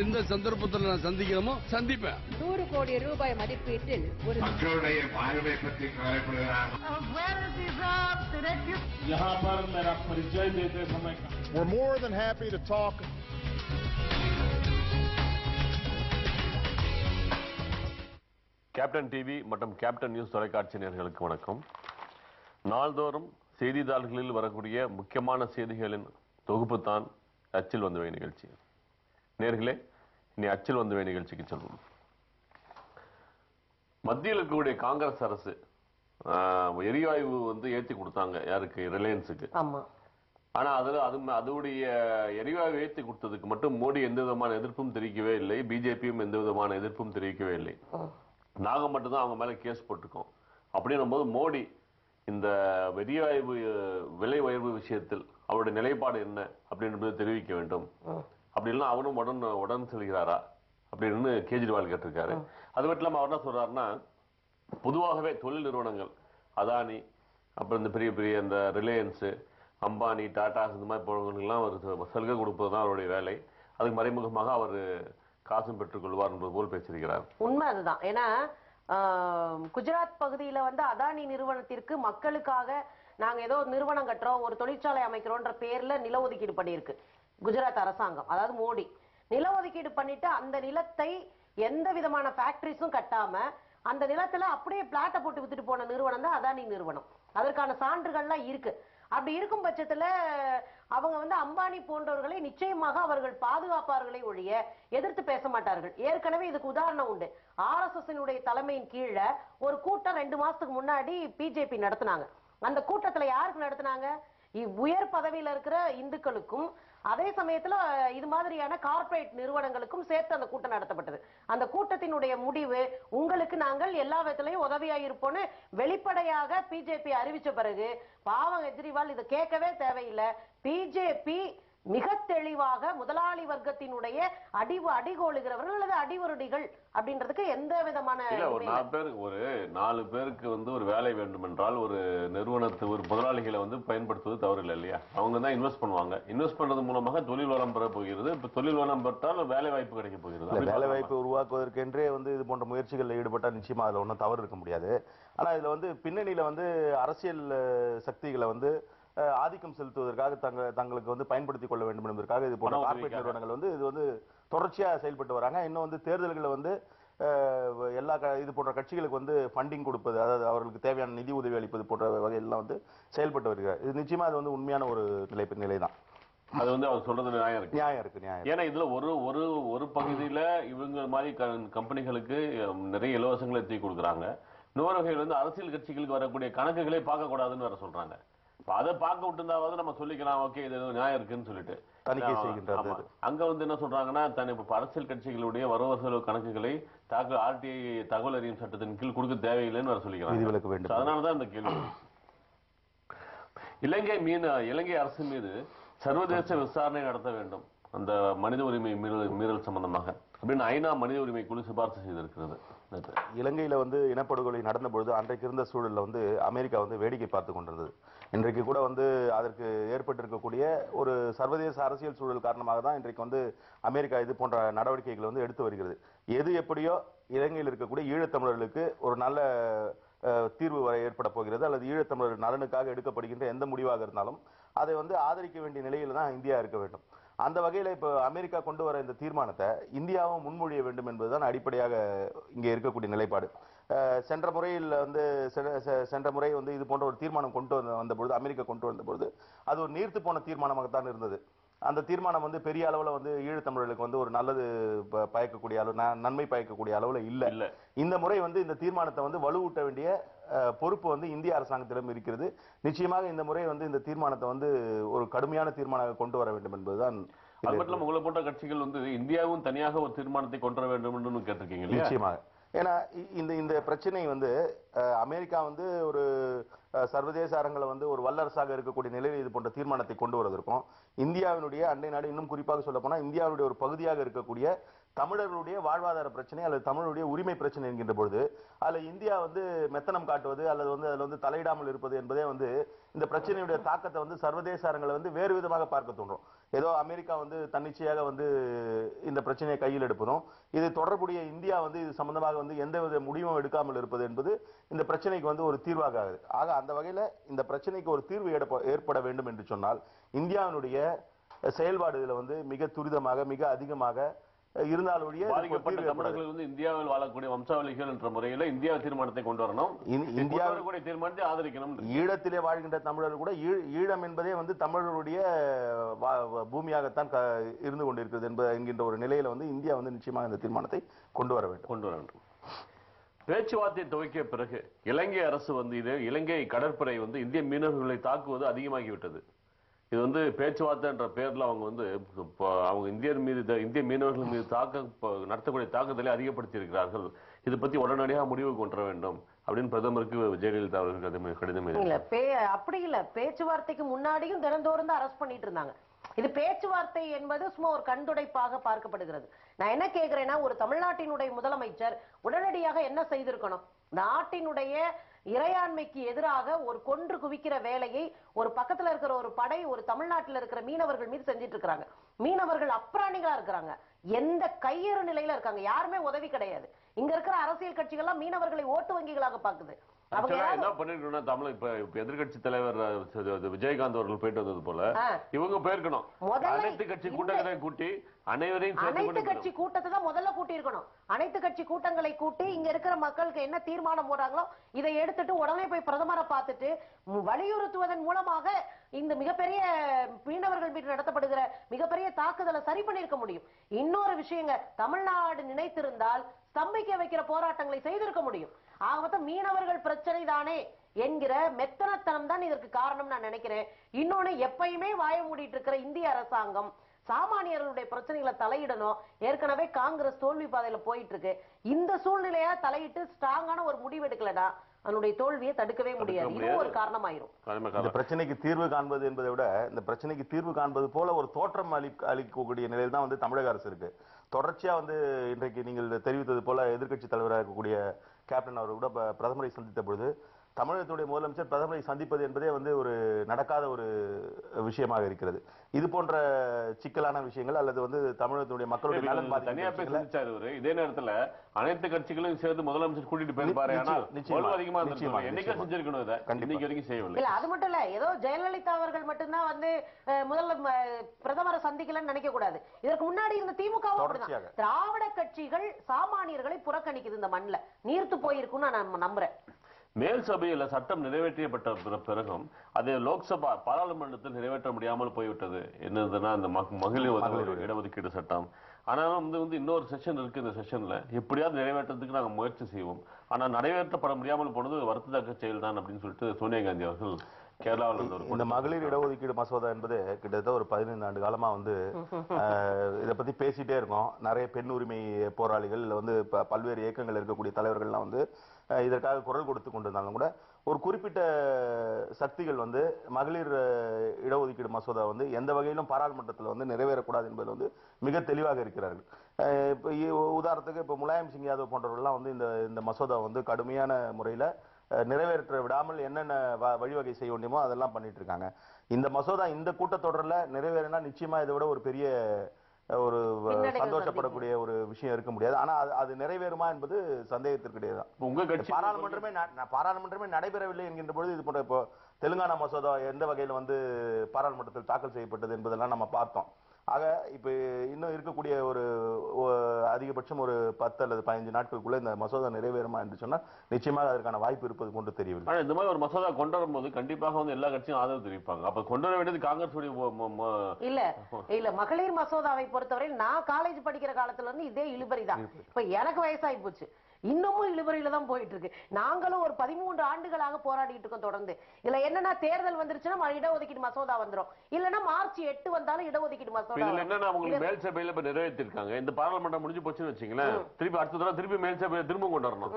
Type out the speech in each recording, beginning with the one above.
எந்த சந்தர்ப்பத்தில் நான் சந்திக்கிறோமோ சந்திப்பேன். நூறு கோடி ரூபாய் மதிப்பீட்டில் ஒரு மக்களுடைய வாழ்வை பற்றி We're more than happy to talk. Captain TV மற்றும் கேப்டன் நியூஸ் தொலைக்காட்சி நேர்களுக்கு வணக்கம். நாள்தோறும் செய்தித்தாள்களில் வரக்கூடிய முக்கியமான செய்திகளின் தொகுப்பு தான் அச்சில் வந்து நிகழ்ச்சி. நேர்களே இனி அச்சில் வந்தவை நிகழ்ச்சிக்கு செல்வோம். மத்தியில் இருக்கக்கூடிய காங்கிரஸ் அரசு எரிவாயு வந்து ஏத்தி கொடுத்தாங்க யாருக்கு? ரிலையன்ஸுக்கு. ஆமா. ஆனா அதுல அது அதோடைய எரிவாயு ஏத்தி கொடுத்ததுக்கு மட்டும் மோடி எந்த விதமான எதிர்ப்பும் தெரிவிக்கவே இல்லை பிஜேபியும் எந்த விதமான எதிர்ப்பும் தெரிவிக்கவே இல்லை. நாங்க மட்டும்தான் அவங்க மேல கேஸ் போட்டிருக்கோம். அப்படின்னும் போது மோடி இந்த எரிவாயு விலை உயர்வு விஷயத்தில் அவருடைய நிலைப்பாடு என்ன அப்படின்றது தெரிவிக்க வேண்டும். அப்படின்னா அவரும் உடன் உடன் செல்கிறாரா? அப்படின்னு கேஜ்ரிவால் கேட்டிருக்காரு. அது மட்டும் இல்லாம அவர் என்ன சொல்றாருன்னா பொதுவாகவே தொழில் நிறுவனங்கள் அதானி அப்புறம் இந்த பெரிய பெரிய இந்த ரிலையன்ஸு அம்பானி டாடா இந்த மாதிரி போனவங்களுக்கெல்லாம் ஒரு சலுகை கொடுப்பது தான் அவருடைய வேலை. அதுக்கு மறைமுகமாக அவர் காசும் பெற்றுக்கொள்வார் என்பது போல் பேசியிருக்கிறார். உண்மை அதுதான். ஏன்னா குஜராத் பகுதியில வந்து அதானி நிறுவனத்திற்கு மக்களுக்காக நாங்க ஏதோ ஒரு நிறுவனம் கட்டுறோம் ஒரு தொழிற்சாலை அமைக்கிறோன்ற பேர்ல நில ஒதுக்கீடு பண்ணியிருக்கு. குஜராத் அரசாங்கம் அதாவது மோடி. நில ஒதுக்கீடு பண்ணிட்டு அந்த நிலத்தை எந்த விதமான ஃபேக்டரிஸும் கட்டாம அந்த நிலத்துல அப்படியே பிளாட்டை போட்டு வித்துட்டு போன நிறுவனம் தான் அதானி நிறுவனம். அதற்கான சான்றுகள்லாம் இருக்கு. அப்படி இருக்கும் பட்சத்துல அவங்க வந்து அம்பானி போன்றவர்களை நிச்சயமாக அவர்கள் பாதுகாப்பார்களை ஒழிய எதிர்த்து பேச மாட்டார்கள். ஏற்கனவே இதுக்கு உதாரணம் உண்டு. ஆர்எஸ்எஸ் தலைமையின் கீழே ஒரு கூட்டம் ரெண்டு மாசத்துக்கு முன்னாடி பிஜேபி நடத்தினாங்க. அந்த கூட்டத்துல யாருக்கு நடத்தினாங்க? இ- உயர் பதவியில இருக்கிற இந்துக்களுக்கும் அதே சமயத்துல இது மாதிரியான கார்ப்பரேட் நிறுவனங்களுக்கும் சேர்த்து அந்த கூட்டம் நடத்தப்பட்டது. அந்த கூட்டத்தினுடைய முடிவு உங்களுக்கு நாங்கள் எல்லா விதத்திலையும் உதவியா இருப்போம்னு வெளிப்படையாக பிஜேபி அறிவிச்ச பிறகு பாவம் கெஜ்ரிவால் இதை கேட்கவே தேவையில்லை. பிஜேபி மிக தெளிவாக முதலாளி வர்க்கத்தினுடைய அடிவு அடிகோளுகிறவர்கள் அல்லது அடிவருடிகள் அப்படின்றதுக்கு எந்த விதமான இல்ல ஒரு நாலு பேருக்கு ஒரு நாலு பேருக்கு வந்து ஒரு வேலை வேண்டும் என்றால் ஒரு நிறுவனத்து ஒரு முதலாளிகளை வந்து பயன்படுத்துவது தவறில்லை இல்லையா? அவங்க தான் இன்வெஸ்ட் பண்ணுவாங்க. இன்வெஸ்ட் பண்றது மூலமாக தொழில் வளம் பெற போகிறது. இப்ப தொழில் வளம் பெற்றால் வேலை வாய்ப்பு கிடைக்க போகிறது. இல்ல வேலை? வாய்ப்பு உருவாக்குவதற்கென்றே வந்து இது போன்ற முயற்சிகளில் ஈடுபட்டா நிச்சயமா அதுல ஒன்றும் தவறு இருக்க முடியாது. ஆனா இதுல வந்து பின்னணியில வந்து அரசியல் சக்திகளை வந்து ஆதிக்கம் செலுத்துவதற்காக தங்க தங்களுக்கு வந்து பயன்படுத்திக் கொள்ள வேண்டும் என்பதற்காக இது போன்ற உதவிக்காக. நிறுவனங்கள் வந்து இது வந்து தொடர்ச்சியா செயல்பட்டு வராங்க. இன்னும் வந்து தேர்தல்களை வந்து எல்லா இது போன்ற கட்சிகளுக்கு வந்து ஃபண்டிங் கொடுப்பது அதாவது அவர்களுக்கு தேவையான நிதி உதவி அளிப்பது போன்ற வகையெல்லாம் வந்து செயல்பட்டு வருகிறார். இது நிச்சயமா அது வந்து உண்மையான ஒரு நிலை நிலைதான். அது வந்து அவர் சொல்றது நியாயம் இருக்கு. நியாயம் இருக்கு நியாயம். ஏன்னா இதுல ஒரு ஒரு ஒரு பகுதியில இவங்க மாதிரி கம்பெனிகளுக்கு நிறைய இலவசங்களை தூக்கி கொடுக்குறாங்க. இன்னொரு வகையில் வந்து அரசியல் கட்சிகளுக்கு வரக்கூடிய கணக்குகளை பார்க்க கூடாதுன்னு வேற சொல்றாங்க. இப்ப அதை பார்க்க விட்டுருந்தாவது நம்ம சொல்லிக்கலாம் ஓகே இது நியாயம் இருக்குன்னு சொல்லிட்டு தணிக்கை. அது. அங்க வந்து என்ன சொல்றாங்கன்னா தன் இப்ப அரசியல் கட்சிகளுடைய வரவு செலவு கணக்குகளை தாக்கல் ஆர்டிஐ தகவல் அறியும் சட்டத்தின் கீழ் கொடுக்க தேவையில்லைன்னு வேற சொல்லிக்கிறாங்க வேண்டும். அதனாலதான் இந்த கேள்வி இலங்கை மீன் இலங்கை அரசு மீது சர்வதேச விசாரணை நடத்த வேண்டும் அந்த மனித உரிமை மீறல் மீறல் சம்பந்தமாக அப்படின்னு ஐநா மனித உரிமை குழு சிபார்சு செய்திருக்கிறது. இலங்கையில் வந்து இனப்படுகொலை நடந்த பொழுது அன்றைக்கு இருந்த சூழலில் வந்து அமெரிக்கா வந்து வேடிக்கை பார்த்து கொண்டிருந்தது. இன்றைக்கு கூட வந்து அதற்கு ஏற்பட்டிருக்கக்கூடிய ஒரு சர்வதேச அரசியல் சூழல் காரணமாக தான் இன்றைக்கு வந்து அமெரிக்கா இது போன்ற நடவடிக்கைகளை வந்து எடுத்து வருகிறது. எது எப்படியோ இலங்கையில் இருக்கக்கூடிய ஈழத்தமிழர்களுக்கு ஒரு நல்ல தீர்வு வரை ஏற்பட போகிறது. அல்லது ஈழத்தமிழர் நலனுக்காக எடுக்கப்படுகின்ற எந்த முடிவாக இருந்தாலும் அதை வந்து ஆதரிக்க வேண்டிய நிலையில் தான் இந்தியா இருக்க வேண்டும். அந்த வகையில இப்போ அமெரிக்கா கொண்டு வர இந்த தீர்மானத்தை இந்தியாவும் முன்மொழிய வேண்டும் என்பதுதான் அடிப்படையாக இங்கே இருக்கக்கூடிய நிலைப்பாடு. சென்ற முறையில் வந்து சென்ற முறை வந்து இது போன்ற ஒரு தீர்மானம் கொண்டு வந்த வந்த பொழுது அமெரிக்கா கொண்டு வந்த பொழுது அது ஒரு நீர்த்து போன தீர்மானமாகத்தான் இருந்தது. அந்த தீர்மானம் வந்து பெரிய அளவுல வந்து ஈழத்தமிழர்களுக்கு வந்து ஒரு நல்லது ப- பயக்கக்கூடிய அளவு நன்மை பயக்கக்கூடிய அளவுல இல்ல. இல்ல. இந்த முறை வந்து இந்த தீர்மானத்தை வந்து வலுவூட்ட வேண்டிய பொறுப்பு வந்து இந்திய அரசாங்கத்திடம் இருக்கிறது. நிச்சயமாக இந்த முறை வந்து இந்த தீர்மானத்தை வந்து ஒரு கடுமையான தீர்மானமாக கொண்டு வர வேண்டும் என்பதுதான் அது மட்டும் உங்களை போன்ற கட்சிகள் வந்து இந்தியாவும் தனியாக ஒரு தீர்மானத்தை கொண்டு வர வேண்டும் என்று கேட்டிருக்கீங்க நிச்சயமாக. ஏன்னா இந்த இந்த பிரச்சனை வந்து அமெரிக்கா வந்து ஒரு சர்வதேச அரங்கில் வந்து ஒரு வல்லரசாக இருக்கக்கூடிய நிலையில் இது போன்ற தீர்மானத்தை கொண்டு வருவதற்கும் இந்தியாவினுடைய அண்டை நாடு இன்னும் குறிப்பாக சொல்ல போனா இந்தியாவுடைய ஒரு பகுதியாக இருக்கக்கூடிய தமிழர்களுடைய வாழ்வாதார பிரச்சனை அல்லது தமிழருடைய உரிமை பிரச்சனை என்கின்ற பொழுது அதில் இந்தியா வந்து மெத்தனம் காட்டுவது அல்லது வந்து அதில் வந்து தலையிடாமல் இருப்பது என்பதே வந்து இந்த பிரச்சனையுடைய தாக்கத்தை வந்து சர்வதேச அரங்களை வந்து வேறு விதமாக பார்க்க தோன்றும். ஏதோ அமெரிக்கா வந்து தன்னிச்சையாக வந்து இந்த பிரச்சனையை கையில் எடுப்பதும் இது தொடர்புடைய இந்தியா வந்து இது சம்பந்தமாக வந்து எந்தவித முடிவும் எடுக்காமல் இருப்பது என்பது இந்த பிரச்சனைக்கு வந்து ஒரு தீர்வாக ஆகுது. ஆக அந்த வகையில் இந்த பிரச்சனைக்கு ஒரு தீர்வு ஏற்பட வேண்டும் என்று சொன்னால் இந்தியாவினுடைய செயல்பாடு வந்து மிக துரிதமாக மிக அதிகமாக இருந்தால் ஒழிய இதுக்கு ஒரு பாதிக்கப்பட்ட. தமிழர்கள் வந்து இந்தியாவில் வாழக்கூடிய வம்சாவளிகள் என்ற முறையில இந்தியா தீர்மானத்தை கொண்டு வரணும். இந்- இந்தியா இந்தியா வரக்கூடிய தீர்மானத்தை ஆதரிக்கணும் ஈழத்திலே வாழ்கின்ற தமிழர்கள் கூட ஈழ- ஈழம் என்பதே வந்து தமிழர்களுடைய பூமியாகத்தான் இருந்து கொண்டிருக்கிறது என்ப என்கின்ற ஒரு நிலையில வந்து இந்தியா வந்து நிச்சயமாக இந்த தீர்மானத்தை கொண்டு வர வேண்டும். கொண்டு வர வேண்டும். பேச்சுவார்த்தை துவக்கிய பிறகு இலங்கை அரசு வந்து இது இலங்கை கடற்படை வந்து இந்திய மீனவர்களை தாக்குவது அதிகமாகிவிட்டது. இது வந்து பேச்சுவார்த்தைன்ற என்ற அவங்க வந்து அவங்க இந்தியர் மீது இந்திய மீனவர்கள் மீது தாக்க நடத்தக்கூடிய தாக்கத்தை அதிகப்படுத்தி இருக்கிறார்கள் இது பத்தி உடனடியாக முடிவு கொண்டு வேண்டும் அப்படின்னு பிரதமருக்கு ஜெயலலிதா அவர்கள் கடிதம் இல்ல அப்படி இல்ல. பேச்சுவார்த்தைக்கு முன்னாடியும் தினந்தோறும் தான் அரெஸ்ட் பண்ணிட்டு இருந்தாங்க இது பேச்சுவார்த்தை என்பது சும்மா ஒரு கண்துடைப்பாக பார்க்கப்படுகிறது. நான் என்ன கேட்கிறேன்னா ஒரு தமிழ்நாட்டினுடைய முதலமைச்சர் உடனடியாக என்ன செய்திருக்கணும்? நாட்டினுடைய இறையாண்மைக்கு எதிராக ஒரு கொன்று குவிக்கிற வேலையை ஒரு பக்கத்துல இருக்கிற ஒரு படை ஒரு தமிழ்நாட்டில் இருக்கிற மீனவர்கள் மீது செஞ்சிட்டு இருக்காங்க மீனவர்கள் அப்ராணிகளா இருக்கிறாங்க. எந்த கையறு நிலையில இருக்காங்க? யாருமே உதவி கிடையாது. இங்க இருக்கிற அரசியல் கட்சிகள்லாம் மீனவர்களை ஓட்டு வங்கிகளாக பாக்குது. என்ன பண்ணிருக்கணும்னா தமிழ் இப்ப எதிர்க்கட்சி தலைவர் விஜயகாந்த் அவர்கள் போயிட்டு வந்தது போல. இவங்க போயிருக்கணும். அனைத்து கட்சி கூட்டங்களை கூட்டி அனைவரையும் அனைத்து கட்சி கூட்டத்தை தான் முதல்ல கூட்டி இருக்கணும் அனைத்து கட்சி கூட்டங்களை கூட்டி இங்க இருக்கிற மக்களுக்கு என்ன தீர்மானம் போடுறாங்களோ இதை எடுத்துட்டு உடனே போய் பிரதமரை பார்த்துட்டு வலியுறுத்துவதன் மூலமாக இந்த மிகப்பெரிய மீனவர்கள் மீது நடத்தப்படுகிற மிகப்பெரிய தாக்குதலை சரி பண்ணிருக்க முடியும். இன்னொரு விஷயங்க தமிழ்நாடு நினைத்திருந்தால் ஸ்தம்பிக்க வைக்கிற போராட்டங்களை செய்திருக்க முடியும். ஆக மீனவர்கள் பிரச்சனை தானே என்கிற மெத்தனத்தனம் தான் இதற்கு காரணம் நான் நினைக்கிறேன். இன்னொன்னு எப்பயுமே வாய மூடிட்டு இருக்கிற இந்திய அரசாங்கம் சாமானியர்களுடைய பிரச்சனைகளை தலையிடணும். ஏற்கனவே காங்கிரஸ் தோல்வி பாதையில போயிட்டு இருக்கு இந்த சூழ்நிலையா தலையிட்டு ஸ்ட்ராங்கான ஒரு முடிவு எடுக்கலனா அதனுடைய தோல்வியை தடுக்கவே முடியாது. இது ஒரு. காரணமாயிரும். காரணமே இந்த. பிரச்சனைக்கு தீர்வு காண்பது என்பதை விட இந்த பிரச்சனைக்கு தீர்வு காண்பது போல ஒரு தோற்றம் அளி அளிக்கக்கூடிய நிலையில் தான் வந்து தமிழக அரசு இருக்கு. தொடர்ச்சியா வந்து இன்றைக்கு நீங்கள் தெரிவித்தது போல எதிர்க்கட்சி தலைவராக இருக்கக்கூடிய கேப்டன் அவர் கூட பிரதமரை சந்தித்த பொழுது தமிழகத்துடைய முதலமைச்சர் பிரதமரை சந்திப்பது என்பதே வந்து ஒரு நடக்காத ஒரு விஷயமாக இருக்கிறது. இது போன்ற சிக்கலான விஷயங்கள் அல்லது வந்து தமிழகத்துடைய மக்களுடைய நலன் தனியா இவரு? இதே நேரத்துல அனைத்து கட்சிகளையும் சேர்த்து முதலமைச்சர் கூட்டிட்டு போயிருப்பாரு. ஆனால் நிச்சயமா, அதிகமா என்னைக்கா. செஞ்சிருக்கணும் இதை. இன்னைக்கு வரைக்கும் செய்யவில்லை. இல்ல அது மட்டும் இல்ல. ஏதோ ஜெயலலிதா அவர்கள் மட்டும்தான் வந்து முதல்ல பிரதமரை சந்திக்கலன்னு நினைக்க கூடாது. இதற்கு முன்னாடி இருந்த திமுக. திராவிட கட்சிகள் சாமானியர்களை புறக்கணிக்குது இந்த மண்ணுல. நீர்த்து போயிருக்கும்னு நான் நம்புறேன். மேல் சபையில சட்டம் நிறைவேற்றப்பட்ட பிற- பிறகும் அது லோக்சபா பாராளுமன்றத்தில் நிறைவேற்ற முடியாமல் போய்விட்டது. என்னதுன்னா அந்த மக- மகளிர் ஒதுக்கீடு- இடஒதுக்கீடு சட்டம். ஆனாலும் வந்து வந்து இன்னொரு செஷன் இருக்கு. இந்த செஷன்ல எப்படியாவது நிறைவேற்றத்துக்கு நாங்க முயற்சி செய்வோம். ஆனா நிறைவேற்றப்பட முடியாமல் போனது வருத்தத்தக்க செயல் தான் அப்படின்னு சொல்லிட்டு சோனியா காந்தி அவர்கள் கேரளாவில் இந்த மகளிர் இடஒதுக்கீடு மசோதா என்பது கிட்டத்தட்ட ஒரு பதினைந்து ஆண்டு காலமா வந்து இதை பத்தி பேசிட்டே இருக்கோம். நிறைய பெண் உரிமை போராளிகள் இல்ல வந்து ப- பல்வேறு இயக்கங்கள் இருக்கக்கூடிய தலைவர்கள்லாம் வந்து இதற்காக குரல் கொடுத்து கொண்டிருந்தாலும் கூட ஒரு குறிப்பிட்ட சக்திகள் வந்து மகளிர் இடஒதுக்கீடு மசோதா வந்து எந்த வகையிலும் பாராளுமன்றத்தில் வந்து நிறைவேறக்கூடாது என்பதில் வந்து மிக தெளிவாக இருக்கிறார்கள். இப்போ உதாரணத்துக்கு இப்போ முலாயம் சிங் யாதவ் போன்றவர்கள்லாம் வந்து இந்த இந்த மசோதா வந்து கடுமையான முறையில் நிறைவேற்ற விடாமல் என்னென்ன வ- வழிவகை செய்ய வேண்டியமோ அதெல்லாம் பண்ணிட்டு இருக்காங்க. இந்த மசோதா இந்த கூட்டத்தொடரில் நிறைவேறினா நிச்சயமாக இதை விட ஒரு பெரிய ஒரு சந்தோஷப்படக்கூடிய ஒரு விஷயம் இருக்க முடியாது. ஆனா அது- அது நிறைவேறுமா என்பது சந்தேகத்திற்கிடையேதான் உங்க கட்சி பாராளுமன்றமே பாராளுமன்றமே நடைபெறவில்லை என்கின்ற பொழுது இது போன்ற இப்போ தெலுங்கானா மசோதா எந்த வகையில் வந்து பாராளுமன்றத்தில் தாக்கல் செய்யப்பட்டது என்பதெல்லாம் நம்ம பார்த்தோம். ஆக இப்ப இன்னும் இருக்கக்கூடிய ஒரு அதிகபட்சம் ஒரு பத்து அல்லது பதினஞ்சு நாட்களுக்குள்ள இந்த மசோதா நிறைவேறுமா என்று சொன்னால் நிச்சயமாக அதற்கான வாய்ப்பு இருப்பது கொண்டு தெரியவில்லை. ஆனா இந்த மாதிரி ஒரு மசோதா கொண்டு வரும்போது கண்டிப்பாக வந்து எல்லா கட்சியும் ஆதரவு தெரிவிப்பாங்க. அப்ப கொண்டு வர வேண்டியது காங்கிரஸ் இல்ல இல்ல மகளிர் மசோதாவை பொறுத்தவரை நான் காலேஜ் படிக்கிற காலத்துல இருந்து இதே இழுபறி தான். இப்ப எனக்கு வயசாகி போச்சு. இன்னமும் இழுபறியில தான் போயிட்டு இருக்கு நாங்களும் ஒரு பதிமூன்று ஆண்டுகளாக போராடிட்டு இருக்கோம் தொடர்ந்து. இதுல என்னன்னா தேர்தல் வந்துருச்சுன்னா இடஒதுக்கீடு மசோதா வந்துரும். இல்லன்னா மார்ச் எட்டு வந்தாலும் இடஒதுக்கீடு மசோதா. என்னன்னா உங்களுக்கு மேல் சபையில இப்ப நிறைவேற்றிருக்காங்க. இந்த பாராளுமன்றம் முடிஞ்சு போச்சுன்னு வச்சுங்களேன். திருப்பி அடுத்த தடவை திருப்பி மேல் சபையை திரும்ப கொண்டு வரணும்.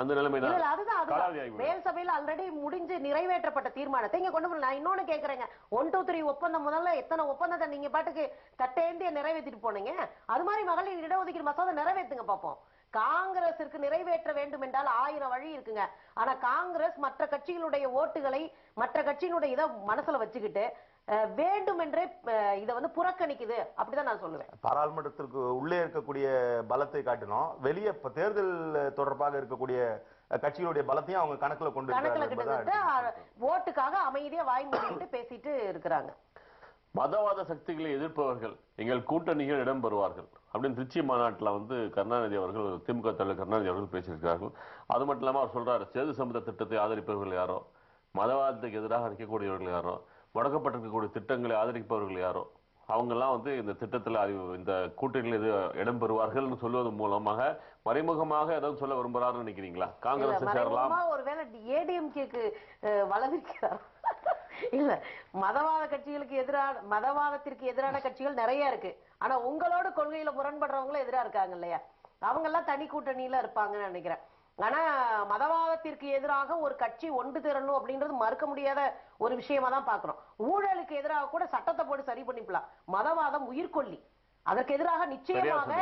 அந்த நிலைமை தான். அதுதான் மேல் சபையில ஆல்ரெடி முடிஞ்சு நிறைவேற்றப்பட்ட தீர்மானத்தை இங்க கொண்டு நான் இன்னொன்னு கேக்குறேங்க. ஒன் டூ த்ரீ ஒப்பந்தம் முதல்ல எத்தனை ஒப்பந்தத்தை நீங்க பாட்டுக்கு தட்டேந்திய நிறைவேற்றிட்டு போனீங்க? அது மாதிரி மகளிர் இடஒதுக்கீடு மசோதா நிறைவேற்றுங்க பாப்போம். காங்கிரசிற்கு நிறைவேற்ற வேண்டும் என்றால் ஆயிரம் வழி இருக்குங்க. ஆனா காங்கிரஸ் மற்ற கட்சிகளுடைய ஓட்டுகளை மற்ற கட்சியினுடைய இதை மனசுல வச்சுக்கிட்டு அஹ், வேண்டுமென்றே அஹ், இதை வந்து புறக்கணிக்குது. அப்படிதான் நான் சொல்லுவேன். பாராளுமன்றத்திற்கு உள்ளே இருக்கக்கூடிய பலத்தை காட்டினோம். வெளியே தேர்தல் தொடர்பாக இருக்கக்கூடிய கட்சிகளுடைய பலத்தையும் அவங்க கணக்குல கொண்டு கணக்குல கிட்டத்தட்ட ஓட்டுக்காக அமைதியா வாய் மூடிட்டு பேசிட்டு இருக்கிறாங்க. மதவாத சக்திகளை எதிர்ப்பவர்கள் எங்கள் கூட்டணிகள் இடம் பெறுவார்கள் அப்படின்னு திருச்சி மாநாட்டில் வந்து கருணாநிதி அவர்கள் திமுக தலைவர் கருணாநிதி அவர்கள் பேசியிருக்கிறார்கள். அது மட்டும் இல்லாமல் அவர் சொல்றாரு சேது சமுத திட்டத்தை ஆதரிப்பவர்கள் யாரோ மதவாதத்துக்கு எதிராக நிற்கக்கூடியவர்கள் யாரோ முடக்கப்பட்டிருக்கக்கூடிய திட்டங்களை ஆதரிப்பவர்கள் யாரோ அவங்கெல்லாம் வந்து இந்த திட்டத்தில் அறிவு- இந்த கூட்டணியில் இது இடம் பெறுவார்கள்னு சொல்வதன் மூலமாக மறைமுகமாக ஏதாவது சொல்ல விரும்புறாருன்னு நினைக்கிறீங்களா? காங்கிரஸ் சேரலாம். ஒருவேளை ஏடிஎம்கேக்கு வளர்க்கிறார் இல்ல மதவாத கட்சிகளுக்கு எதிரான மதவாதத்திற்கு எதிரான கட்சிகள் நிறைய இருக்கு. ஆனா உங்களோட கொள்கையில முரண்படுறவங்களும் எதிரா இருக்காங்க இல்லையா? அவங்க எல்லாம் தனி கூட்டணியில இருப்பாங்கன்னு நினைக்கிறேன். ஆனா மதவாதத்திற்கு எதிராக ஒரு கட்சி ஒன்று திரணும் அப்படின்றது மறுக்க முடியாத ஒரு விஷயமா தான் பாக்குறோம் ஊழலுக்கு எதிராக கூட சட்டத்தை போட்டு சரி பண்ணிக்கலாம். மதவாதம் உயிர்கொல்லி அதற்கு எதிராக நிச்சயமாக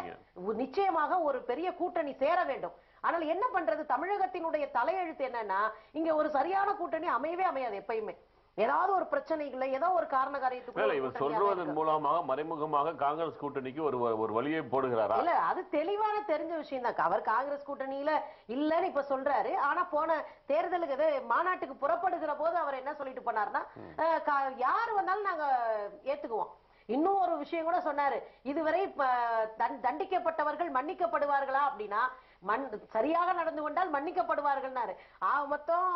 நிச்சயமாக ஒரு பெரிய கூட்டணி சேர வேண்டும். ஆனால் என்ன பண்றது? தமிழகத்தினுடைய தலையெழுத்து என்னன்னா இங்க ஒரு சரியான கூட்டணி அமையவே அமையாது எப்பயுமே. ஏதாவது ஒரு பிரச்சனைகளை ஏதோ ஒரு காரண காரியத்துக்கு இவர் இருக்கு. மூலமாக மறைமுகமாக காங்கிரஸ் கூட்டணிக்கு ஒரு ஒரு வழியை போடுகிறாரா? இல்ல அது தெளிவான தெரிஞ்ச விஷயம் தான். அவர் காங்கிரஸ் கூட்டணியில இல்லன்னு இப்ப சொல்றாரு. ஆனா போன தேர்தலுக்கு இது மாநாட்டுக்கு புறப்படுகிற போது அவர் என்ன சொல்லிட்டு கா- யாரு வந்தாலும் நாங்க ஏத்துக்குவோம். இன்னும் ஒரு விஷயம் கூட சொன்னாரு. இதுவரை தண்டிக்கப்பட்டவர்கள் மன்னிக்கப்படுவார்களா அப்படின்னா மண் சரியாக நடந்து கொண்டால் மன்னிக்கப்படுவார்கள்னாரு. ஆக மொத்தம்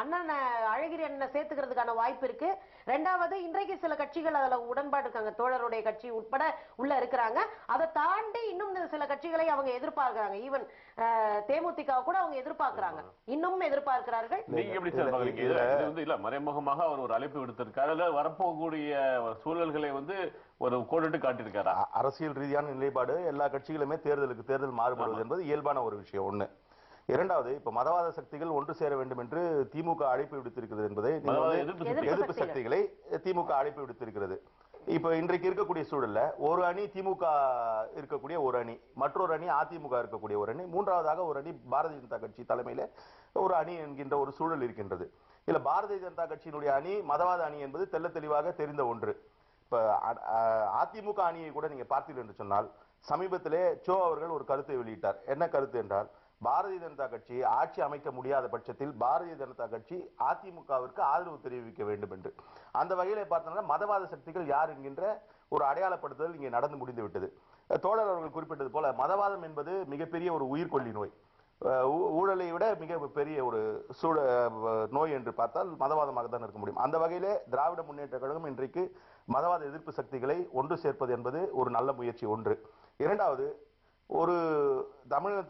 அண்ணன் அழகிரி அண்ணனை சேர்த்துக்கிறதுக்கான வாய்ப்பு இருக்கு. ரெண்டாவது இன்றைக்கு சில கட்சிகள் அதுல உடன்பாடு இருக்காங்க. தோழருடைய கட்சி உட்பட உள்ள இருக்கிறாங்க. அதை தாண்டி இன்னும் இந்த சில கட்சிகளை அவங்க எதிர்பார்க்கறாங்க. ஈவன் தேமுதிக கூட அவங்க எதிர்பார்க்கறாங்க. இன்னும் எதிர்பார்க்கிறார்கள். நீங்க எப்படி சார் இல்ல மறைமுகமாக அவர் ஒரு அழைப்பு விடுத்திருக்காரு. வரப்போகக்கூடிய சூழல்களை வந்து ஒரு கோடிட்டு காட்டியிருக்காரா? அரசியல் ரீதியான நிலைப்பாடு எல்லா கட்சிகளுமே தேர்தலுக்கு தேர்தல் மாறுபடுவது என்பது இயல்பான ஒரு விஷயம் ஒண்ணு. இரண்டாவது இப்ப மதவாத சக்திகள் ஒன்று சேர வேண்டும் என்று திமுக அழைப்பு விடுத்திருக்கிறது என்பதை எதிர்ப்பு சக்திகள். திமுக அழைப்பு விடுத்திருக்கிறது. இப்ப இன்றைக்கு இருக்கக்கூடிய சூழல்ல ஒரு அணி திமுக இருக்கக்கூடிய ஒரு அணி மற்றொரு அணி அதிமுக இருக்கக்கூடிய ஒரு அணி மூன்றாவதாக ஒரு அணி பாரதிய ஜனதா கட்சி தலைமையில ஒரு அணி என்கின்ற ஒரு சூழல் இருக்கின்றது. இல்ல பாரதிய ஜனதா கட்சியினுடைய அணி மதவாத அணி என்பது தெள்ள தெளிவாக தெரிந்த ஒன்று. இப்போ அதிமுக அணியை கூட நீங்கள் பார்த்தீர்கள் என்று சொன்னால் சமீபத்திலே சோ அவர்கள் ஒரு கருத்தை வெளியிட்டார். என்ன கருத்து என்றால் பாரதிய ஜனதா கட்சி ஆட்சி அமைக்க முடியாத பட்சத்தில் பாரதிய ஜனதா கட்சி அதிமுகவிற்கு ஆதரவு தெரிவிக்க வேண்டும் என்று. அந்த வகையில் பார்த்தோம்னா மதவாத சக்திகள் யார் என்கின்ற ஒரு அடையாளப்படுத்துதல் இங்கே நடந்து முடிந்து விட்டது. தோழர் அவர்கள் குறிப்பிட்டது போல மதவாதம் என்பது மிகப்பெரிய ஒரு உயிர்கொல்லி நோய். ஊ- ஊழலை விட மிக பெரிய ஒரு சூழ நோய் என்று பார்த்தால் மதவாதமாக தான் இருக்க முடியும். அந்த வகையிலே திராவிட முன்னேற்ற கழகம் இன்றைக்கு மதவாத எதிர்ப்பு சக்திகளை ஒன்று சேர்ப்பது என்பது ஒரு நல்ல முயற்சி ஒன்று. இரண்டாவது ஒரு தமிழக